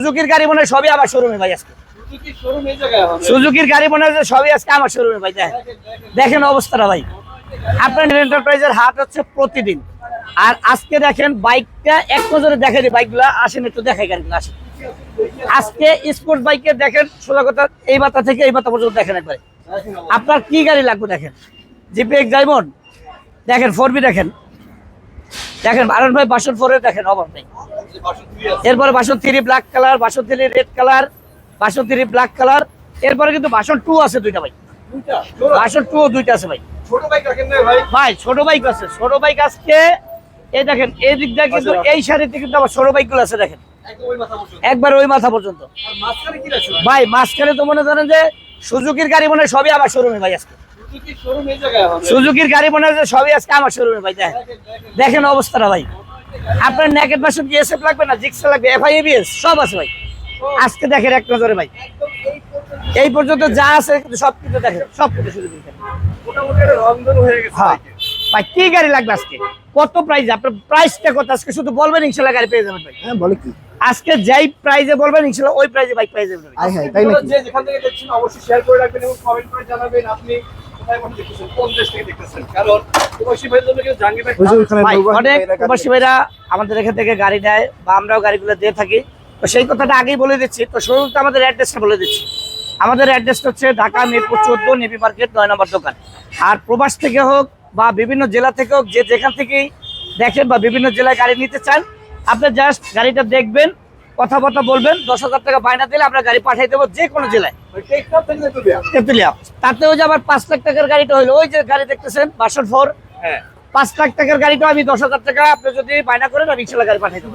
সুজুকির গাড়ি মনে সবই আমার শোরুমে ভাই আজকে। সুজুকির গাড়ি মনে হয় সবই আজকে আমার শোরুমে ভাই, দেখেন। দেখেন অবস্থাটা ভাই। আপনার এন্টারপ্রাইজের হাট হচ্ছে প্রতিদিন। আর আজকে দেখেন বাইকটা এক নজরে দেখে দিই, বাইকগুলো আসেন, একটু দেখাই গাড়িগুলো, আসেন। আজকে স্পোর্ট বাইকে দেখেন, সোজা কথা, এই বাতা থেকে এই বাতা পর্যন্ত দেখেন একবারে। আপনার কি গাড়ি লাগবে দেখেন? জিপি এক্স ডায়মন্ড, দেখেন, ফোর দেখেন। দেখেন বারণ ভাই বাসন ফোরে দেখেন, অভাব নেই। এরপরে বাসন থ্রি ব্ল্যাক কালার বাসন থ্রি রেড কালার বাসন থ্রি ব্ল্যাক কালার এরপরে কিন্তু বাসন টু আছে দুইটা ভাই। বাসন টু দুইটা আছে ভাই। ভাই? ছোট বাইক আছে। ছোট বাইক আজকে এই দেখেন এই দিক দিয়ে কিন্তু। এই সারিতে কিন্তু আমার ছোট বাইকগুলো আছে দেখেন। একবার ওই মাথা পর্যন্ত। ভাই? মাঝখানে তো মনে করেন যে সুজুকির গাড়ি মনে হয় সবই আমার শোরুমে ভাই আজকে। সুজুকির গাড়ি মনে হয় সবই আজকে আমার শোরুমে ভাই দেখেন। দেখেন অবস্থাটা ভাই। আপনার নেকেট বাসন কি এসএফ লাগবে না? জিক্সা লাগবে? এফআই এবিএস সব আছে ভাই। আজকে দেখেন এক নজরে ভাই। এই পর্যন্ত যা আছে সব কিছু দেখেন সব কিছু শুরু দেখেন। মোটামুটি একটা হয়ে গেছে হ্যাঁ। ভাই কি গাড়ি লাগবে আজকে? কত প্রাইস আপনার প্রাইসটা কত? আজকে শুধু বলবেন ইনশাল্লাহ গাড়ি পেয়ে যাবেন ভাই। হ্যাঁ বলে কি? আজকে যেই প্রাইজে বলবেন ইনশাল্লাহ ওই প্রাইজে বাইক পেয়ে যাবেন ভাই। হাই তাই নাকি? যে যেখান থেকে দেখছেন অবশ্যই শেয়ার করে রাখবেন এবং কমেন্ট করে জানাবেন। আপনি অনেক ভাইরা আমাদের এখান থেকে গাড়ি নেয় বা আমরাও গাড়িগুলো দিয়ে থাকি। তো সেই কথাটা আগেই বলে দিচ্ছি। তো শুরুতে আমাদের অ্যাড্রেসটা বলে দিচ্ছি। আমাদের অ্যাড্রেসটা হচ্ছে ঢাকা মিরপুর চোদ্দ নেভি মার্কেট নয় নম্বর দোকান। আর প্রবাস থেকে হোক বা বিভিন্ন জেলা থেকে হোক যে যেখান থেকেই দেখেন বা বিভিন্ন জেলায় গাড়ি নিতে চান আপনি জাস্ট গাড়িটা দেখবেন। কথাবার্তা বলবেন দশ হাজার টাকা বায়না দিলে আমরা গাড়ি পাঠিয়ে দেবো যে কোনো জেলায়। তেতুলিয়া। তাতেও যে আবার পাঁচ লাখ টাকার গাড়িটা হইল ওই যে গাড়ি দেখতেছেন বাসন ফোর। হ্যাঁ। পাঁচ লাখ টাকার গাড়িটা আমি দশ হাজার টাকা আপনি যদি বায়না করেন আমি ইনশাল্লাহ গাড়ি পাঠিয়ে দেবো।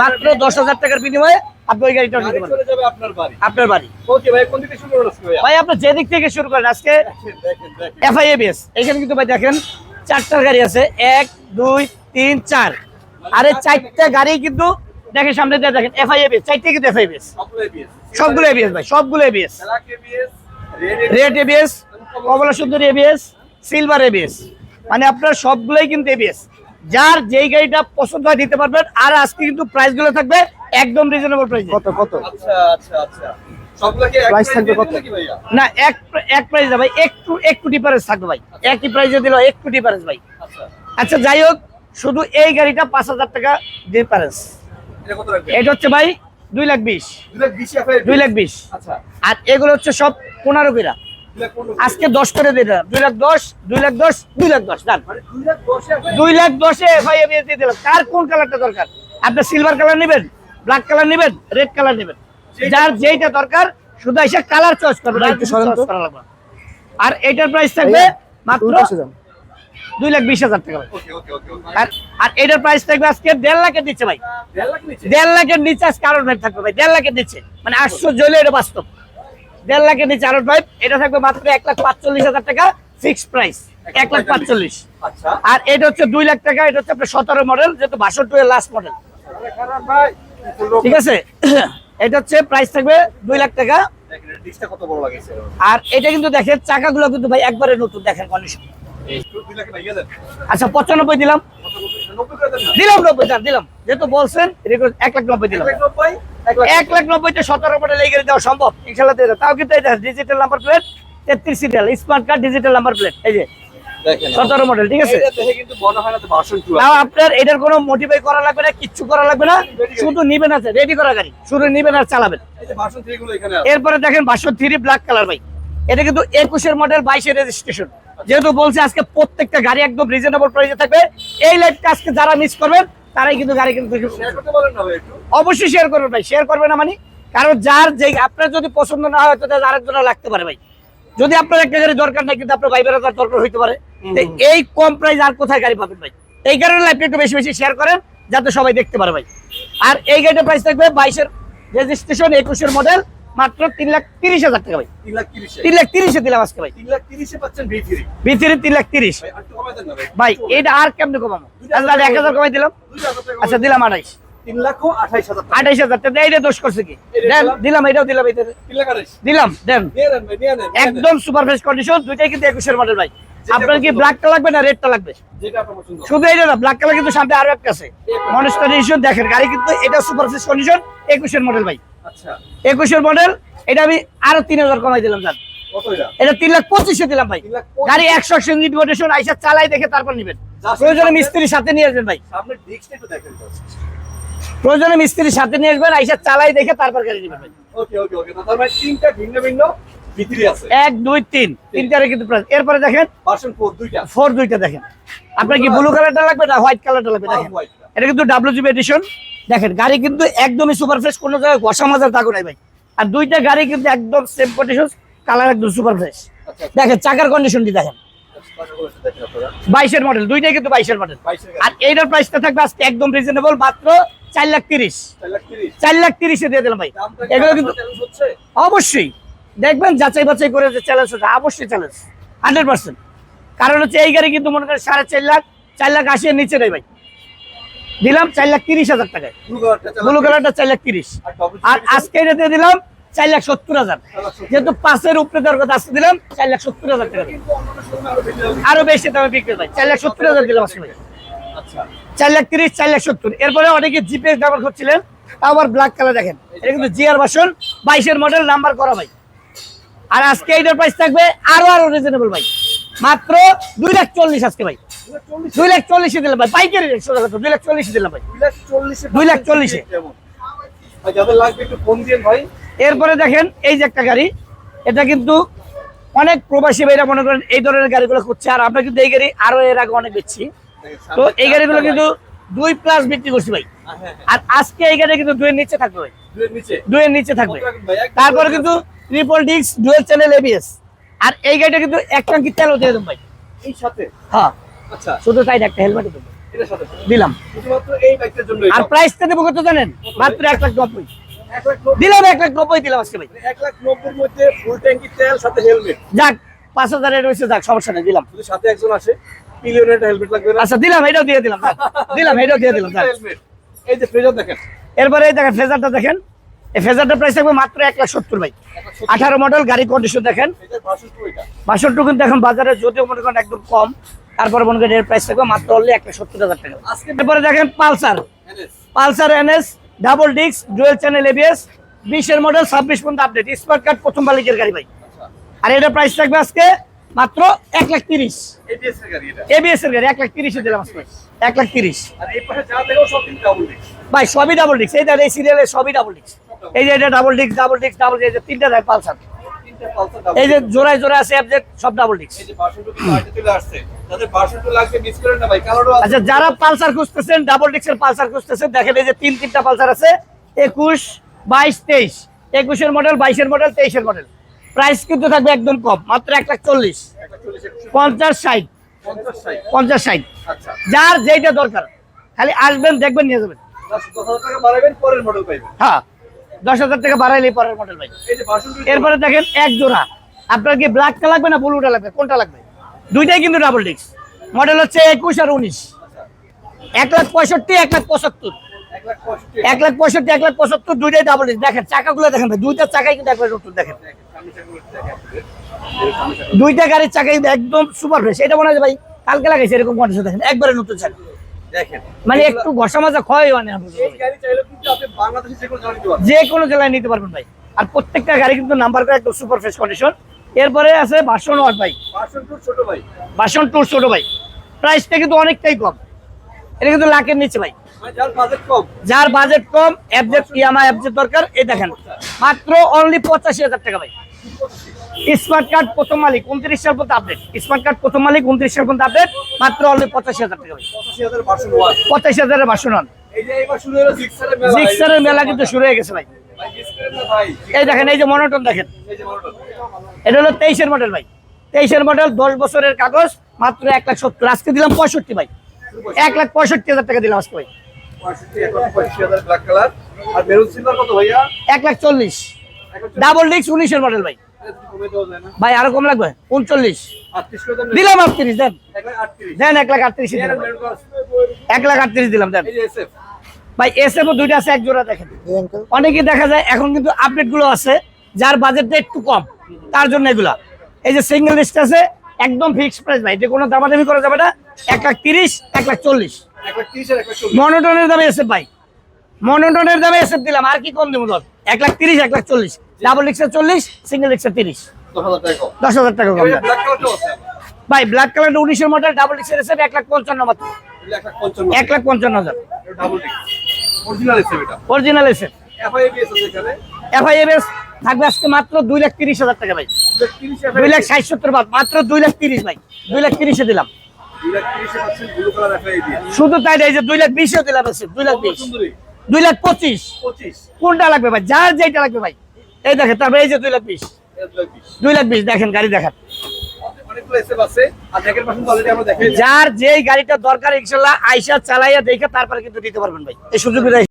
মাত্র দশ হাজার টাকার বিনিময়ে আপনি ওই গাড়িটা নিতে পারবেন। আপনার বাড়ি। আপনার ভাই আপনি যে দিক থেকে শুরু করেন আজকে দেখেন দেখেন দেখেন। এফআই এবিএস এখানে কিন্তু ভাই দেখেন চারটার গাড়ি আছে। এক দুই তিন চার। আর এই চারটা গাড়ি কিন্তু দেখেন সামনে দিয়ে দেখেন এফআই এবিএস চারটে কিন্তু এফআই এবিএস সবগুলো এবিএস ভাই সবগুলো এবিএস রেড এবিএস কমলা সুন্দরী এবিএস সিলভার এবিএস মানে আপনার সবগুলোই কিন্তু এবিএস যার যেই গাড়িটা পছন্দ হয় দিতে পারবেন আর আজকে কিন্তু প্রাইসগুলো থাকবে একদম রিজনেবল প্রাইস কত কত আচ্ছা আচ্ছা আচ্ছা Price থাকবে কত? না এক এক প্রাইস ভাই একটু একটু ডিফারেন্স থাকবে ভাই একই প্রাইসে দিল একটু ডিফারেন্স ভাই আচ্ছা আচ্ছা যাই হোক শুধু এই গাড়িটা পাঁচ হাজার টাকা ডিফারেন্স এটা হচ্ছে ভাই দুই লাখ বিশ। দুই লাখ বিশ আচ্ছা। আর এগুলো হচ্ছে সব পনেরো কিরা। আজকে দশ করে দিলাম। দুই লাখ দশ দুই লাখ দশ দুই লাখ দশ ডান। মানে দুই লাখ দশ এফআই এবিএস দিয়ে দিলাম। কার কোন কালারটা দরকার? আপনি সিলভার কালার নেবেন ব্ল্যাক কালার নেবেন রেড কালার নেবেন। যার যেইটা দরকার শুধু এসে কালার চয়েস করবেন আর এটার প্রাইস থাকবে মাত্র। দুই লাখ বিশ হাজার টাকা ভাই। আর আর এটার প্রাইস থাকবে আজকে দেড় লাখের নিচে ভাই। দেড় লাখের নিচে? আজকে আরও ভাই থাকবে ভাই দেড় লাখের নিচে। মানে আশ্চর্য হলে এটা বাস্তব। দেড় লাখের নিচে আরও ভাই এটা থাকবে মাত্র এক লাখ পাঁচচল্লিশ হাজার টাকা ফিক্স প্রাইস এক লাখ পাঁচচল্লিশ। আচ্ছা। আর এটা হচ্ছে দুই লাখ টাকা এটা হচ্ছে আপনার সতেরো মডেল যেহেতু বাষট্টি লাস্ট মডেল ঠিক আছে? এটা হচ্ছে প্রাইস থাকবে দুই লাখ টাকা। এর আর এটা কিন্তু দেখেন চাকাগুলো কিন্তু ভাই একবারে নতুন দেখেন কন্ডিশন আচ্ছা পঁচানব্বই দিলাম। দিলাম নব্বই স্যার দিলাম। যেহেতু বলছেন এক লাখ নব্বই দিলাম। এক লাখ নব্বইতে সতেরো মডেল এই গাড়ি দেওয়া সম্ভব। ইনশাল্লাহ তাও কিন্তু ডিজিটাল নাম্বার প্লেট তেত্রিশ serial smart card digital number plate এই যে সতেরো মডেল ঠিক আছে? আপনার এটার কোনো মোটিফাই করা লাগবে না কিচ্ছু করা লাগবে না। শুধু নিবেন আছে রেডি করা গাড়ি। শুধু নিবেন আর চালাবেন। এরপরে দেখেন বাসন থ্রি ব্ল্যাক কালার ভাই। এটা কিন্তু একুশের মডেল বাইশের রেজিস্ট্রেশন যেহেতু বলছে আজকে প্রত্যেকটা গাড়ি একদম রিজনেবল প্রাইসে থাকবে এই লাইফটা আজকে যারা মিস করবেন তারাই কিন্তু গাড়ি কিন্তু শেয়ার করতে বলেন না ভাই একটু? অবশ্যই শেয়ার করবেন ভাই শেয়ার করবেন না মানে? কারণ যার যে আপনার যদি পছন্দ না হয় তো তাহলে আরেকজনের লাগতে পারে ভাই। যদি আপনার একটা গাড়ি দরকার নাই কিন্তু আপনার ভাই বেড়াতার দরকার হইতে পারে। এই কম প্রাইস আর কোথায় গাড়ি পাবেন ভাই? এই কারণে লাইফটা একটু বেশি বেশি শেয়ার করেন যাতে সবাই দেখতে পারে ভাই। আর এই গাড়িটার প্রাইস থাকবে বাইশের রেজিস্ট্রেশন একুশের মডেল মাত্র তিন লাখ তিরিশ হাজার টাকা ভাই। তিন লাখ তিরিশে? দিলাম আজকে ভাই। ভিতরে। তিন লাখ তিরিশ। ভাই এটা আর কেমনে কমাবো? তাহলে এক হাজার কমাই দিলাম। আচ্ছা দিলাম আঠাইশ। আঠাইশ হাজার টাকা। এইটা দোষ করছে কি? দিলাম। এটাও দিলাম দেন। একদম সুপার ফ্রেশ কন্ডিশন দুইটাই কিন্তু একুশের মডেল ভাই। আপনার কি ব্ল্যাকটা লাগবে না রেডটা লাগবে? শুধু এইটা না ব্ল্যাক কালার কিন্তু সামনে আরও একটা আছে। মনস্টার এডিশন দেখেন গাড়ি কিন্তু এটা সুপার ফেস কন্ডিশন একুশের মডেল ভাই। আচ্ছা। একুশের মডেল এটা আমি আরও তিন হাজার কমাই দিলাম স্যার এটা এটা তিন লাখ পঁচিশে দিলাম ভাই। গাড়ি একশো সংগীত মোটেশন আইসা চালাই দেখে তারপর নিবেন। প্রয়োজনে মিস্ত্রির সাথে নিয়ে আসবেন ভাই। প্রয়োজনে মিস্ত্রির সাথে নিয়ে আসবেন আইসা চালাই দেখে তারপর গাড়ি নিবেন ভাই। ওকে ওকে ওকে। মানে তিনটা ভিন্ন ভিন্ন ভিতরি আছে। এক দুই তিন। তিনটারে কিন্তু প্রাইস এরপরে দেখেন ভার্সন 4 দুইটা। ফোর দুইটা দেখেন। আপনার কি ব্লু কালারটা লাগবে না হোয়াইট কালারটা লাগবে? দেখেন। এটা কিন্তু ডাব্লিউ এডিশন দেখেন গাড়ি কিন্তু একদমই সুপার ফ্রেশ কোনো জায়গায় ঘষা মাজার দাগও নাই ভাই। আর দুইটা গাড়ি কিন্তু একদম সেম কন্ডিশন কালার একদম সুপার ফ্রেশ আচ্ছা দেখেন চাকার কন্ডিশনটি দেখেন। আচ্ছা বাইশের মডেল দুইটাই কিন্তু বাইশের মডেল আর এইটার প্রাইসটা থাকবে আজকে একদম রিজনেবল মাত্র চার লাখ তিরিশ। 4 লাখ 30 চার লাখ তিরিশে দিয়ে দিলাম ভাই। এগুলো কিন্তু অবশ্যই। দেখবেন যাচাই বাছাই করে যে চ্যালেঞ্জ হচ্ছে অবশ্যই চ্যালেঞ্জ হান্ড্রেড পার্সেন্ট কারণ হচ্ছে এই গাড়ি কিন্তু মনে করেন সাড়ে চার লাখ চার লাখ আশি নিচে নেই ভাই। দিলাম চার লাখ তিরিশ হাজার টাকায়। ব্লু কালারটা চার লাখ তিরিশ। আর আজকে এটা দিয়ে দিলাম চার লাখ সত্তর হাজার। যেহেতু পাঁচের উপরে দেওয়ার কথা আজকে দিলাম চার লাখ সত্তর হাজার টাকা। আরও বেশি দামে বিক্রি ভাই। চার লাখ সত্তর হাজার দিলাম আজকে ভাই। আচ্ছা। চার লাখ তিরিশ চার লাখ সত্তর। এরপরে অনেকে জিপিএস ব্যবহার করছিলেন তাও আবার ব্ল্যাক কালার দেখেন। এটা কিন্তু জিআর বাসন বাইশের মডেল নাম্বার করা ভাই। আর আজকে এইটার প্রাইস থাকবে আরও আরও রিজনেবল ভাই। মাত্র দুই লাখ চল্লিশ আজকে ভাই। দুই লাখ চল্লিশে দিলাম ভাই পাইকারি দুই লাখ চল্লিশে দিলাম ভাই। দুই লাখ চল্লিশে দুই এরপরে দেখেন এই যে একটা গাড়ি এটা কিন্তু অনেক প্রবাসী ভাইরা মনে করেন এই ধরনের গাড়িগুলো করছে আর আমরা কিন্তু এই গাড়ি আরও এর আগে অনেক বেচছি। তো এই গাড়িগুলো কিন্তু দুই প্লাস বিক্রি করছি ভাই। হ্যাঁ, হ্যাঁ, আর আজকে এই গাড়ি কিন্তু দুইয়ের নিচে থাকবে ভাই। দুইয়ের নিচে। থাকবে। তারপরে কিন্তু ট্রিপল ডিক্স ডুয়েল চ্যানেল এবিএস আর এই গাড়িটা কিন্তু এক ট্যাঙ্কি তেলও দিয়ে দেবো ভাই। এই সাথে? হ্যাঁ। আচ্ছা। শুধু একটা হেলমেট দেবো। দিলাম। আর প্রাইসটা দেবো কত জানেন? মাত্র এক লাখ নব্বই। নব্বই। দিলাম এক লাখ নব্বই দিলাম আজকে ভাই। এক লাখ নব্বইয়ের মধ্যে ফুল ট্যাঙ্কি তেল সাথে হেলমেট যাক পাঁচ হাজারের রয়েছে যাক সমস্যা নেই দিলাম। সাথে একজন আসে পিলিয়নের হেলমেট লাগবে আচ্ছা দিলাম এটাও দিয়ে দিলাম দিলাম এটাও দিয়ে দিলাম এই যে দেখেন। এরপরে দেখেন ফেজারটা দেখেন। এই ফেজারটার প্রাইস থাকবে মাত্র এক লাখ সত্তর ভাই। আঠারো মডেল গাড়ি কন্ডিশন দেখেন। এটা ভার্সন টু এটা বাসনটু কিন্তু এখন বাজারে যদিও মনে করেন একদম কম তারপরে মনে করেন এর প্রাইস থাকবে মাত্র অনলি এক লাখ সত্তর হাজার টাকা। এরপরে দেখেন Pulsar. Pulsar NS double disc dual channel ABS বিশের মডেল ছাব্বিশ পর্যন্ত আপডেট স্মার্ট কার্ড প্রথম মালিকের গাড়ি ভাই। আচ্ছা। আর এটা প্রাইস থাকবে আজকে মাত্র এক লাখ তিরিশ। এবিএস এর গাড়ি এক লাখ তিরিশে দিলাম এক লাখ তিরিশ। ভাই সবই ডাবল এই সিরিয়ালে সবই ডাবল এই যে এটা ডাবল ডাবল ডাবল এই যে তিনটা দেয় পালসার। এই যে জোড়ায় জোড়ায় আছে অ্যাবজেক্ট সব ডাবল আছে। আচ্ছা যারা পালসার খুঁজতেছেন ডাবল ডিস্কের পালসার খুঁজতেছেন দেখেন এই যে তিন তিনটা পালসার আছে। একুশ বাইশ তেইশ। একুশের মডেল বাইশের মডেল তেইশের মডেল প্রাইস কিন্তু থাকবে একদম কম মাত্র এক লাখ চল্লিশ। পঞ্চাশ ষাট। পঞ্চাশ ষাট। আচ্ছা। যার যেইটা দরকার খালি আসবেন দেখবেন নিয়ে যাবেন। হ্যাঁ দশ হাজার টাকা বাড়াইলেই পরের মডেল টু এরপরে দেখেন এক জোড়া। আপনার কি ব্ল্যাকটা লাগবে না ব্লুটা লাগবে? কোনটা লাগবে? দুইটাই কিন্তু ডাবল ডিস্ক মডেল হচ্ছে একুশ আর উনিশ। এক লাখ পঁয়ষট্টি এক লাখ পঁচাত্তর। এক লাখ পঁয়ষট্টি এক লাখ পঁচাত্তর দুইটাই ডাবল দেখেন চাকাগুলো দেখেন দুইটা চাকাই কিন্তু একবার নতুন দেখেন। একটু। দুইটা গাড়ির চাকা কিন্তু একদম সুপার ফ্রেশ এটা মনে হয় ভাই কালকে লাগাইছে এরকম কন্ডিশন দেখেন একবারে নতুন চাকা। মানে একটু ঘষা মাজা ক্ষয় না এই গাড়ি চাইলে কিন্তু আপনি বাংলাদেশে যে কোনো জেলায় নিতে পারবেন। ভাই। আর প্রত্যেকটা গাড়ি কিন্তু নাম্বার করে একদম সুপার ফ্রেশ কন্ডিশন এরপরে আছে বাসন ওয়াট ভাই। বাসন টুর ছোট ভাই। প্রাইসটা কিন্তু অনেকটাই কম। এটা কিন্তু লাখের নিচে ভাই। মানে যার বাজেট কম। কম ইয়ামা অ্যাবজেক্ট দরকার এই দেখেন। মাত্র অনলি পঁচাশি হাজার টাকা ভাই। স্মার্ট কার্ড প্রথম মালিক উনত্রিশ সাল পর্যন্ত আপডেট স্মার্ট কার্ড প্রথম মালিক উনত্রিশ সাল পর্যন্ত আপডেট মাত্র অনলি পঁচাশি হাজার টাকা ভাই। পঁচাশি হাজারের বাসন হন জিক্সারের মেলা। কিন্তু শুরু হয়ে গেছে ভাই। এই দেখেন এই যে মনোটন দেখেন। এটা হলো তেইশের মডেল ভাই। তেইশের মডেল দশ বছরের কাগজ মাত্র এক লাখ সত্তর। আজকে দিলাম পঁয়ষট্টি ভাই। এক লাখ পঁয়ষট্টি হাজার টাকা দিলাম আজকে ভাই। আর মেরুন সিলভার কত ভাইয়া? এক লাখ চল্লিশ। ডাবল ডিস্ক উনিশের মডেল ভাই। ভাই আরও কম লাগবে? উনচল্লিশ। দিলাম আটত্রিশ দেন। এক লাখ আটত্রিশ। দেন এক লাখ আটত্রিশ দিলাম। এক লাখ আটত্রিশ দিলাম দেন। এই যে এসএফ ভাই এস এফ দুইটা আছে এক জোড়া দেখেন। অনেকেই দেখা যায় এখন কিন্তু আপডেটগুলো আছে যার বাজেটটা একটু কম তার জন্য এগুলা। এই যে সিঙ্গেল লিস্ট আছে একদম ফিক্সড প্রাইস ভাই যে কোনো দামাদামি করা যাবে না। এক লাখ তিরিশ এক লাখ চল্লিশ। মনোটনের দামে এসে ভাই। মনোটনের দামে এসে দিলাম। আর কি কম দেবো এক লাখ তিরিশ এক লাখ চল্লিশ। ডাবল রিক্সা চল্লিশ সিঙ্গেল রিক্সা তিরিশ। দশ হাজার টাকা কম। ভাই ব্ল্যাক কালার উনিশের মডেল ডাবল রিক্সা এসে এক লাখ পঞ্চান্ন মাত্র। এক লাখ পঞ্চান্ন। হাজার। অরিজিনাল এসে এটা। অরিজিনাল এসে এফআইএবিএস আছে থাকবে আজকে মাত্র দুই লাখ তিরিশ হাজার টাকা ভাই। দুই লাখ ষাট সত্তর মাত্র দুই লাখ তিরিশ ভাই। দুই লাখ তিরিশে দিলাম। শুধু তাই এই যে দুই লাখ বিশেও দিলাম দুই লাখ বিশ। দুই লাখ পঁচিশ। কোনটা লাগবে ভাই? যার যেটা লাগবে ভাই। এই দেখেন তারপরে এই যে দুই লাখ বিশ। দুই লাখ বিশ। দেখেন গাড়ি দেখেন। যার যেই গাড়িটা দরকার ইনশাল্লাহ আইসা চালাইয়া দেখে তারপরে কিন্তু দিতে পারবেন ভাই। এই সুযোগ